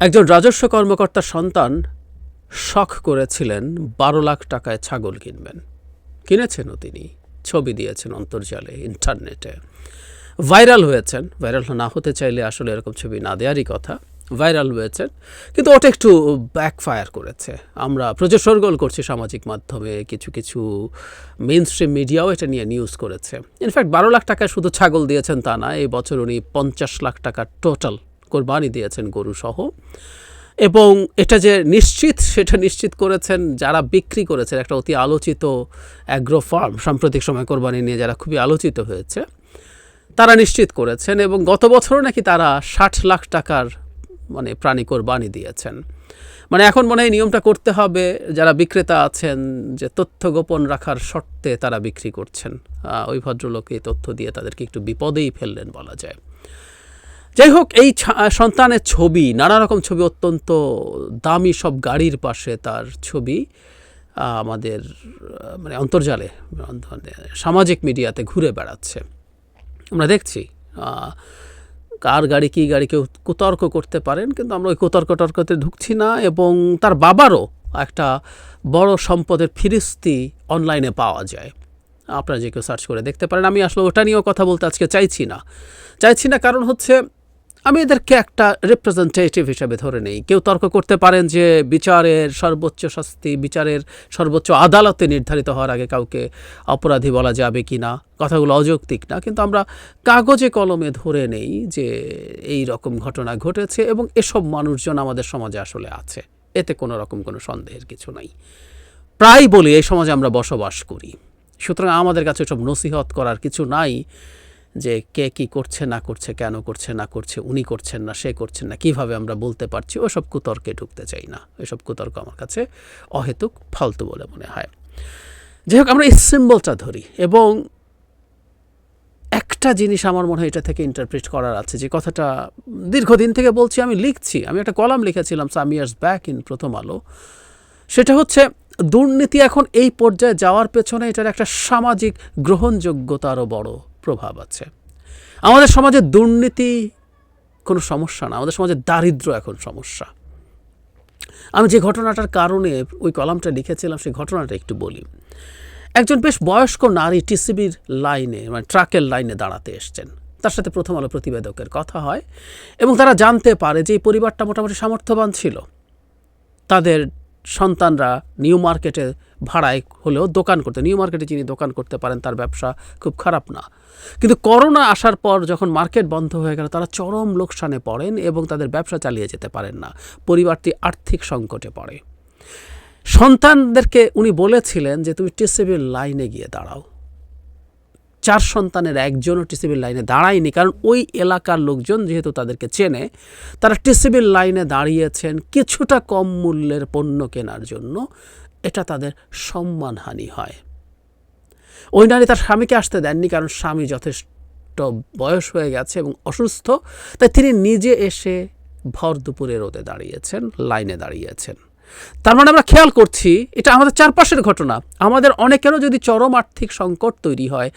একজন রাজস্ব কর্মকর্তার সন্তান শখ করেছিলেন বারো লাখ টাকায় ছাগল কিনবেন। কিনেছেনও তিনি। ছবি দিয়েছেন অন্তর্জালে, ইন্টারনেটে। ভাইরাল হয়েছেন। ভাইরাল না হতে চাইলে আসলে এরকম ছবি না দেওয়ারই কথা। ভাইরাল হয়েছেন। কিন্তু ওটা একটু ব্যাকফায়ার করেছে। আমরা প্রচুর করছি সামাজিক মাধ্যমে, কিছু কিছু মেন স্ট্রিম মিডিয়াও এটা নিয়ে নিউজ করেছে। ইনফ্যাক্ট বারো লাখ টাকায় শুধু ছাগল দিয়েছেন তা না, এই বছর উনি পঞ্চাশ লাখ টাকা টোটাল কোরবানি দিয়েছেন গরু সহ এবং এটা যে নিশ্চিত, সেটা নিশ্চিত করেছেন যারা বিক্রি করেছেন, একটা অতি আলোচিত অ্যাগ্রো ফার্ম সাম্প্রতিক সময় কোরবানি নিয়ে যারা খুবই আলোচিত হয়েছে, তারা নিশ্চিত করেছেন এবং গত বছরও নাকি তারা ষাট লাখ টাকার মানে প্রাণী কোরবানি দিয়েছেন। মানে এখন মনে হয় নিয়মটা করতে হবে, যারা বিক্রেতা আছেন, যে তথ্য গোপন রাখার শর্তে তারা বিক্রি করছেন। ওই ভদ্রলোক এই তথ্য দিয়ে তাদেরকে একটু বিপদেই ফেললেন বলা যায়। যাই হোক এই সন্তানের ছবি নানা রকম ছবি, অত্যন্ত দামি সব গাড়ির পাশে তার ছবি আমাদের মানে অন্তর্জালে মানে সামাজিক মিডিয়াতে ঘুরে বেড়াচ্ছে। আমরা দেখছি কার গাড়ি, কী গাড়ি কেউ কুতর্ক করতে পারেন, কিন্তু আমরা ওই কুতর্ক টর্কতে ঢুকছি না এবং তার বাবারও একটা বড় সম্পদের ফিরিস্তি অনলাইনে পাওয়া যায়। আপনারা যে কেউ সার্চ করে দেখতে পারেন। আমি আসলে ওটা নিয়েও কথা বলতে আজকে চাইছি না। চাইছি না কারণ হচ্ছে আমি এদেরকে একটা রিপ্রেজেন্টেটিভ হিসেবে ধরে নেই। কেউ তর্ক করতে পারেন যে বিচারের সর্বোচ্চ শাস্তি, বিচারের সর্বোচ্চ আদালতে নির্ধারিত হওয়ার আগে কাউকে অপরাধী বলা যাবে কি না, কথাগুলো অযৌক্তিক না, কিন্তু আমরা কাগজে কলমে ধরে নেই যে এই রকম ঘটনা ঘটেছে এবং এসব মানুষজন আমাদের সমাজে আসলে আছে। এতে কোনো রকম কোনো সন্দেহের কিছু নাই। প্রায় বলি এই সমাজে আমরা বসবাস করি। সুতরাং আমাদের কাছে সব নসিহত করার কিছু নাই। যে কে কি করছে, না করছে, কেন করছে, না করছে, উনি করছেন না, সে করছেন না, কীভাবে আমরা বলতে পারছি, ওসব কুতর্কে ঢুকতে চাই না। ওইসব কুতর্ক আমার কাছে অহেতুক, ফালতু বলে মনে হয়। যাই হোক, আমরা এই সিম্বলটা ধরি এবং একটা জিনিস আমার মনে হয় এটা থেকে ইন্টারপ্রিট করার আছে। যে কথাটা দীর্ঘদিন থেকে বলছি, আমি লিখছি, আমি একটা কলাম লিখেছিলাম সাম ইয়ার্স ব্যাক ইন প্রথম আলো। সেটা হচ্ছে, দুর্নীতি এখন এই পর্যায়ে যাওয়ার পেছনে এটার একটা সামাজিক গ্রহণযোগ্যতারও বড়। প্রভাব আছে। আমাদের সমাজে দুর্নীতি কোনো সমস্যা না, আমাদের সমাজে দারিদ্র্য এখন সমস্যা। আমি যে ঘটনাটার কারণে ওই কলামটা লিখেছিলাম, সেই ঘটনাটা একটু বলি। একজন বেশ বয়স্ক নারী টিসিবির লাইনে মানে ট্রাকের লাইনে দাঁড়াতে এসছেন। তার সাথে প্রথম আলো প্রতিবেদকের কথা হয় এবং তারা জানতে পারে যে এই পরিবারটা মোটামুটি সামর্থ্যবান ছিল। তাদের সন্তানরা নিউ মার্কেটে ভাড়ায় হলেও দোকান করতে, নিউ মার্কেটে যিনি দোকান করতে পারেন, তার ব্যবসা খুব খারাপ না। কিন্তু করোনা আসার পর যখন মার্কেট বন্ধ হয়ে গেল, তারা চরম লোকসানে পড়েন এবং তাদের ব্যবসা চালিয়ে যেতে পারেন না। পরিবারটি আর্থিক সংকটে পড়ে। সন্তানদেরকে উনি বলেছিলেন যে, তুমি টিসিবির লাইনে গিয়ে দাঁড়াও। চার সন্তানের একজনও টিসিবির লাইনে দাঁড়ায়নি, কারণ ওই এলাকার লোকজন যেহেতু তাদেরকে চেনে, তারা টিসিবির লাইনে দাঁড়িয়েছেন কিছুটা কম মূল্যের পণ্য কেনার জন্য। এটা তাদের সম্মানহানি হয়। ওই নারী তার স্বামীকে আসতে দেননি, কারণ স্বামী যথেষ্ট বয়স হয়ে গেছে এবং অসুস্থ, তাই তিনি নিজে এসে ভর দুপুরে রোদে দাঁড়িয়েছেন, লাইনে দাঁড়িয়েছেন। তার মানে আমরা খেয়াল করছি, এটা আমাদের চারপাশের ঘটনা। আমাদের অনেকেরও যদি চরম আর্থিক সংকট তৈরি হয়,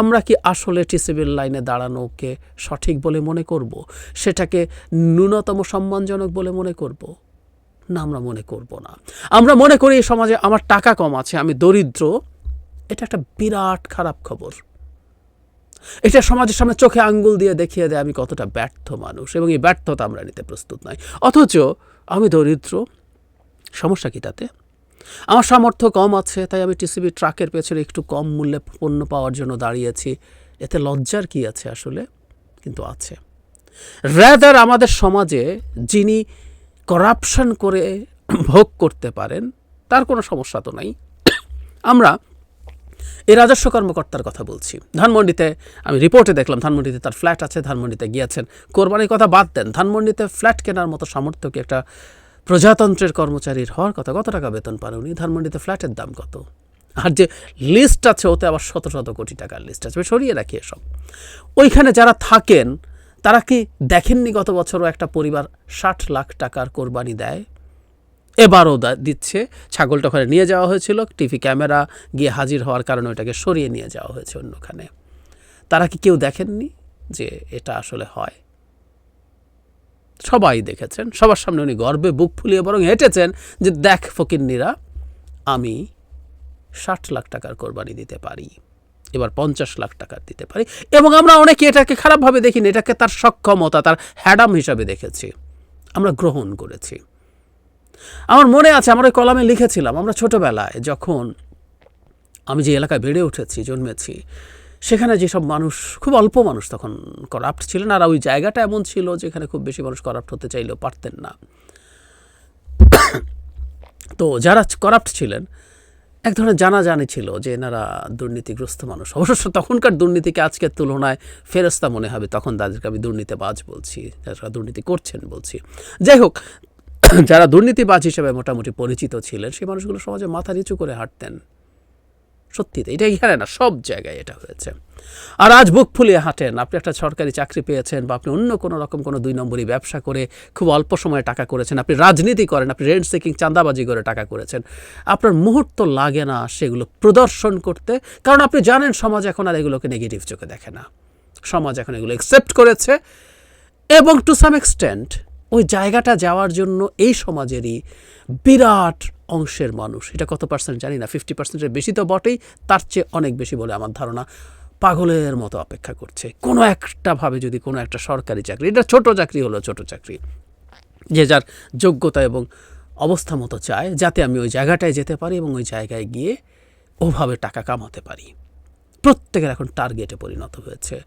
আমরা কি আসলে টিসিবির লাইনে দাঁড়ানোকে সঠিক বলে মনে করব? সেটাকে ন্যূনতম সম্মানজনক বলে মনে করব? না, আমরা মনে করব না। আমরা মনে করি এই সমাজে আমার টাকা কম আছে, আমি দরিদ্র। এটা একটা বিরাট খারাপ খবর। এটা সমাজের সামনে চোখে আঙ্গুল দিয়ে দেখিয়ে দেয় আমি কতটা ব্যর্থ মানুষ, এবং এই ব্যর্থতা আমরা নিতে প্রস্তুত নয় অথচ আমি দরিদ্র সমস্যা কি তাতে? আমার সামর্থ্য কম আছে, তাই আমি টিসিবি ট্রাকের পেছনে একটু কম মূল্যে পণ্য পাওয়ার জন্য দাঁড়িয়েছি। এতে লজ্জার কি আছে আসলে? কিন্তু আছে। র্যাদার আমাদের সমাজে যিনি করাপশন করে ভোগ করতে পারেন, তার কোনো সমস্যা তো নাই। আমরা এই রাজস্ব কর্মকর্তার কথা বলছি। ধানমন্ডিতে আমি রিপোর্টে দেখলাম, ধানমন্ডিতে তার ফ্ল্যাট আছে, ধানমন্ডিতে গিয়েছেন। কোরবানির কথা বাদ দেন, ধানমন্ডিতে ফ্ল্যাট কেনার মতো সামর্থ্য কি একটা প্রজাতন্ত্রের কর্মচারীর হওয়ার কথা, কত টাকা বেতন পান উনি? ধানমন্ডিতে ফ্ল্যাটের দাম কত? আর যে লিস্ট আছে, ওতে আবার শত শত কোটি টাকার লিস্ট আছে। সরিয়ে রাখি এসব। ওইখানে যারা থাকেন, তারা কি দেখেননি গত বছরও একটা পরিবার ষাট লাখ টাকার কোরবানি দেয়? এবারও দিচ্ছে। ছাগলটা ওখানে নিয়ে যাওয়া হয়েছিল। টিভি ক্যামেরা গিয়ে হাজির হওয়ার কারণে ওটাকে সরিয়ে নিয়ে যাওয়া হয়েছে অন্যখানে। তারা কি কেউ দেখেননি যে এটা আসলে হয়? সবাই দেখেছেন, সবার সামনে উনি গর্বে বুক ফুলিয়ে বরং হেঁটেছেন যে দেখ ফকিন্নিরা, আমি ষাট লাখ টাকার কোরবানি দিতে পারি, এবার পঞ্চাশ লাখ টাকার দিতে পারি এবং আমরা অনেকে এটাকে খারাপভাবে দেখিনি, এটাকে তার সক্ষমতা, তার হ্যাডাম হিসাবে দেখেছি, আমরা গ্রহণ করেছি। আমার মনে আছে, আমরা ওই কলামে লিখেছিলাম, আমরা ছোটবেলায় যখন আমি যে এলাকায় বেড়ে উঠেছি, জন্মেছি সেখানে যেসব মানুষ, খুব অল্প মানুষ তখন করাপ্ট ছিলেন আর ওই জায়গাটা এমন ছিল যেখানে খুব বেশি মানুষ করাপ্ট হতে চাইলেও পারতেন না। তো যারা করাপ্ট ছিলেন, এক ধরনের জানা জানি ছিল যে এনারা দুর্নীতিগ্রস্ত মানুষ। অবশ্য তখনকার দুর্নীতিকে আজকের তুলনায় ফেরস্তা মনে হবে, তখন তাদেরকে আমি দুর্নীতিবাজ বলছি, যারা দুর্নীতি করছেন বলছি। যাই হোক, যারা দুর্নীতিবাজ হিসেবে মোটামুটি পরিচিত ছিলেন, সেই মানুষগুলো সমাজে মাথা নিচু করে হাঁটতেন। সত্যিতে এটা এখানে না, সব জায়গায় এটা হয়েছে। আর আজ বুক ফুলিয়ে হাঁটেন, আপনি একটা সরকারি চাকরি পেয়েছেন বা আপনি অন্য কোনো রকম কোনো দুই নম্বরই ব্যবসা করে খুব অল্প সময়ে টাকা করেছেন, আপনি রাজনীতি করেন, আপনি রেন্ট সিকিং, চাঁদাবাজি করে টাকা করেছেন, আপনার মুহূর্ত লাগে না সেগুলো প্রদর্শন করতে, কারণ আপনি জানেন সমাজ এখন আর এগুলোকে নেগেটিভ চোখে দেখে না। সমাজ এখন এগুলো অ্যাকসেপ্ট করেছে এবং টু সাম এক্সটেন্ট ওই জায়গাটা যাওয়ার জন্য এই সমাজেরই বিরাট অংশের মানুষ। এটা কত পার্সেন্ট জানি না ফিফটি পার্সেন্টের বেশি তো বটেই, তার চেয়ে অনেক বেশি বলে আমার ধারণা। পাগলের মতো অপেক্ষা করছে। কোনো একটাভাবে যদি কোনো একটা সরকারি চাকরি, এটা ছোট চাকরি হলো ছোট চাকরি। যে যার যোগ্যতা এবং অবস্থা মতো চায়, যাতে আমি ওই জায়গাটায় যেতে পারি এবং ওই জায়গায় গিয়ে ওভাবে টাকা কামাতে পারি। প্রত্যেকের এখন টার্গেটে পরিণত হয়েছে।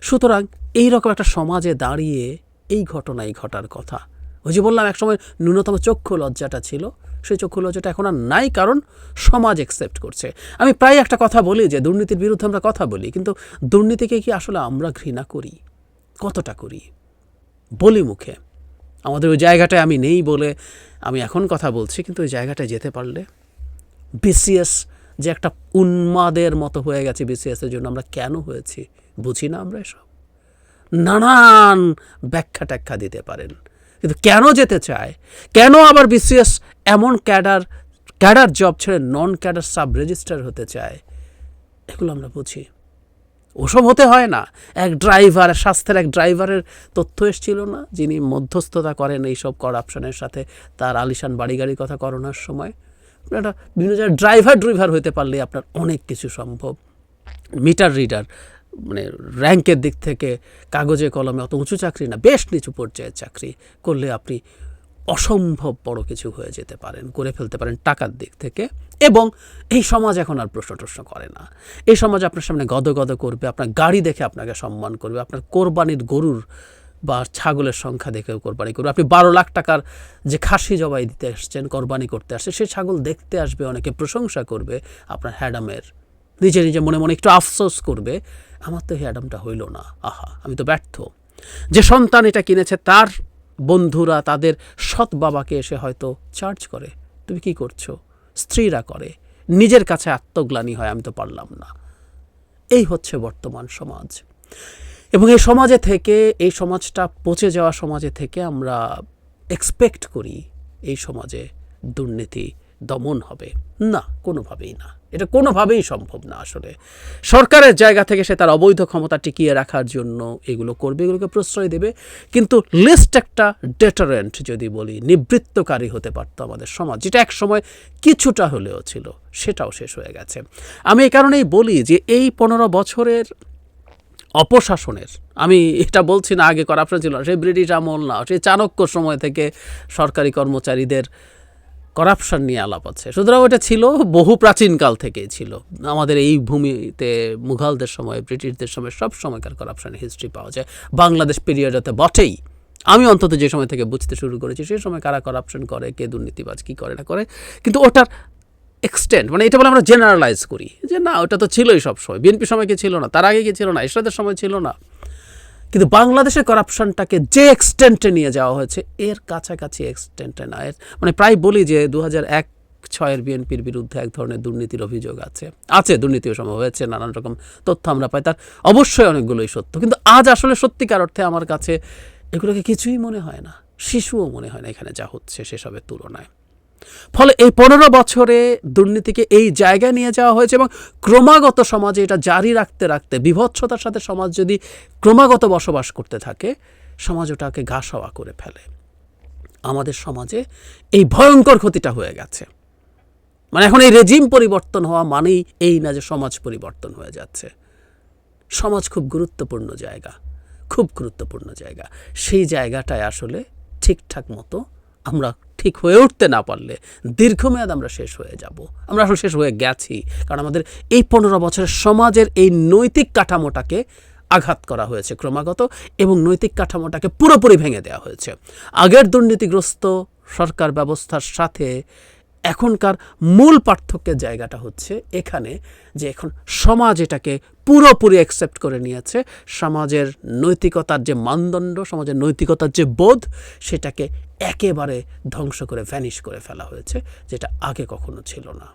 সুতরাং এই রকম একটা সমাজে দাঁড়িয়ে এই ঘটনাই ঘটার কথা। ওই যে বললাম, একসময় ন্যূনতম চক্ষু লজ্জাটা ছিল। সেই চক্ষু লজ্জাটা এখন আর নাই, কারণ সমাজ একসেপ্ট করছে। আমি প্রায় একটা কথা বলি যে, দুর্নীতির বিরুদ্ধে আমরা কথা বলি, কিন্তু দুর্নীতিকে কি আসলে আমরা ঘৃণা করি? কতটা করি? বলি মুখে। আমাদের ওই জায়গাটায় আমি নেই বলে আমি এখন কথা বলছি, কিন্তু ওই জায়গাটায় যেতে পারলে বিসিএস যে একটা উন্মাদের মতো হয়ে গেছে বিসিএসের জন্য আমরা কেন হয়েছি, বুঝি না আমরা এসব? নানান ব্যাখ্যা ট্যাখ্যা দিতে পারেন। কিন্তু কেন যেতে চায়? কেন আবার বিসিএস এমন ক্যাডার ক্যাডার জব ছেড়ে নন ক্যাডার সাব রেজিস্টার হতে চায়? এগুলো আমরা বুঝি। ওসব হতে হয় না। এক ড্রাইভার, স্বাস্থ্যের এক ড্রাইভারের তথ্য এসেছিল না? যিনি মধ্যস্থতা করেন এইসব করাপশনের সাথে, তার আলিশান বাড়ি গাড়ির কথা করোনার সময়। একটা বিভিন্ন জায়গায় ড্রাইভার ড্রাইভার হতে পারলে আপনার অনেক কিছু সম্ভব। মিটার রিডার মানে র্যাঙ্কের দিক থেকে কাগজে, কলমে অত উঁচু চাকরি না, বেশ নিচু পর্যায়ের চাকরি করলে আপনি অসম্ভব বড় কিছু হয়ে যেতে পারেন, করে ফেলতে পারেন টাকার দিক থেকে। এবং এই সমাজ এখন আর প্রশ্ন টশ্ন করে না। এই সমাজ আপনার সামনে গদ গদ করবে, আপনার গাড়ি দেখে আপনাকে সম্মান করবে, আপনার কোরবানির গরুর বা ছাগলের সংখ্যা দেখেও কোরবানি করবে। আপনি বারো লাখ টাকার যে খাসি জবাই দিতে আসছেন কোরবানি করতে আসছে সে ছাগল দেখতে আসবে, অনেকে প্রশংসা করবে, আপনার হ্যাডামের নিজে নিজে মনে মনে একটু আফসোস করবে। আমার তো হ্যাডামটা হইল না। আহা, আমি তো ব্যর্থ। যে সন্তান এটা কিনেছে, তার বন্ধুরা, তাদের সৎ বাবাকে এসে হয়তো চার্জ করে। তুমি কি করছ? স্ত্রীরা করে। নিজের কাছে আত্মগ্লানি হয়, আমি তো পারলাম না। এই হচ্ছে বর্তমান সমাজ। এবং এই সমাজে থেকে, এই সমাজটা পচে যাওয়া সমাজে থেকে আমরা এক্সপেক্ট করি, এই সমাজে দুর্নীতি দমন হবে। না, কোনোভাবেই না। এটা কোনোভাবেই সম্ভব না আসলে। সরকারের জায়গা থেকে সে তার অবৈধ ক্ষমতা টিকিয়ে রাখার জন্য এগুলো করবে, এগুলোকে প্রশ্রয় দেবে। কিন্তু লিস্ট একটা ডেটারেন্ট যদি বলি, নিবৃত্তকারী হতে পারতো আমাদের সমাজ, যেটা এক সময় কিছুটা হলেও ছিল, সেটাও শেষ হয়ে গেছে। আমি এই কারণেই বলি যে এই পনেরো বছরের অপশাসনের, আমি এটা বলছি না আগে করাপশন ছিল সেই ব্রিটিশ আমল না সেই চাণক্য সময় থেকে সরকারি কর্মচারীদের করাপশন নিয়ে আলাপ আছে। সুতরাং ওটা ছিল বহু প্রাচীনকাল থেকেই ছিল। আমাদের এই ভূমিতে মুঘলদের সময়, ব্রিটিশদের সময় সব সময়কার করাপশনের হিস্ট্রি পাওয়া যায়। বাংলাদেশ পিরিয়ডতে বটেই। আমি অন্তত যে সময় থেকে বুঝতে শুরু করেছি সেই সময় কারা করাপশন করে, কে দুর্নীতিবাজ, কী করে না করে। কিন্তু ওটার এক্সটেন্ট মানে এটা বলে আমরা জেনারেলাইজ করি যে না, ওটা তো ছিলই সব সময় বিএনপি সময় কি ছিল না? তার আগে কি ছিল না? এরশাদের সময় ছিল না? কিন্তু বাংলাদেশের করাপশনটাকে যে এক্সটেন্টে নিয়ে যাওয়া হয়েছে, এর কাছাকাছি এক্সটেন্টে না। এর মানে প্রায় বলি যে দু এক ছয়ের বিএনপির বিরুদ্ধে এক ধরনের দুর্নীতির অভিযোগ আছে। আছে, দুর্নীতিও সম্ভব হয়েছে, নানান রকম তথ্য আমরা পাই, তার অবশ্যই অনেকগুলোই সত্য। কিন্তু আজ আসলে সত্যিকার অর্থে আমার কাছে এগুলোকে কিছুই মনে হয় না, শিশুও মনে হয় না এখানে যা হচ্ছে সেসবের তুলনায়। ফলে এই পনেরো বছরে দুর্নীতিকে এই জায়গায় নিয়ে যাওয়া হয়েছে এবং ক্রমাগত সমাজে এটা জারি রাখতে রাখতে, বিভৎসতার সাথে সমাজ যদি ক্রমাগত বসবাস করতে থাকে, সমাজ ওটাকে ঘাসাওয়া করে ফেলে। আমাদের সমাজে এই ভয়ঙ্কর ক্ষতিটা হয়ে গেছে। মানে এখন এই রেজিম পরিবর্তন হওয়া মানেই এই না যে সমাজ পরিবর্তন হয়ে যাচ্ছে। সমাজ খুব গুরুত্বপূর্ণ জায়গা, খুব গুরুত্বপূর্ণ জায়গা। সেই জায়গাটায় আসলে ঠিকঠাক মতো আমরা ঠিক হয়ে উঠতে না পারলে দীর্ঘমেয়াদ আমরা শেষ হয়ে যাব। আমরা আসলে শেষ হয়ে গেছি। কারণ আমাদের এই পনেরো বছরের সমাজের এই নৈতিক কাঠামোটাকে আঘাত করা হয়েছে ক্রমাগত এবং নৈতিক কাঠামোটাকে পুরোপুরি ভেঙে দেওয়া হয়েছে। আগের দুর্নীতিগ্রস্ত সরকার ব্যবস্থার সাথে এখনকার মূল পার্থক্যের জায়গাটা হচ্ছে এখানে যে এখন সমাজ এটাকে পুরোপুরি অ্যাকসেপ্ট করে নিয়েছে। সমাজের নৈতিকতার যে মানদণ্ড, সমাজের নৈতিকতার যে বোধ, সেটাকে একেবারে ধ্বংস করে ভ্যানিশ করে ফেলা হয়েছে, যেটা আগে কখনো ছিল না।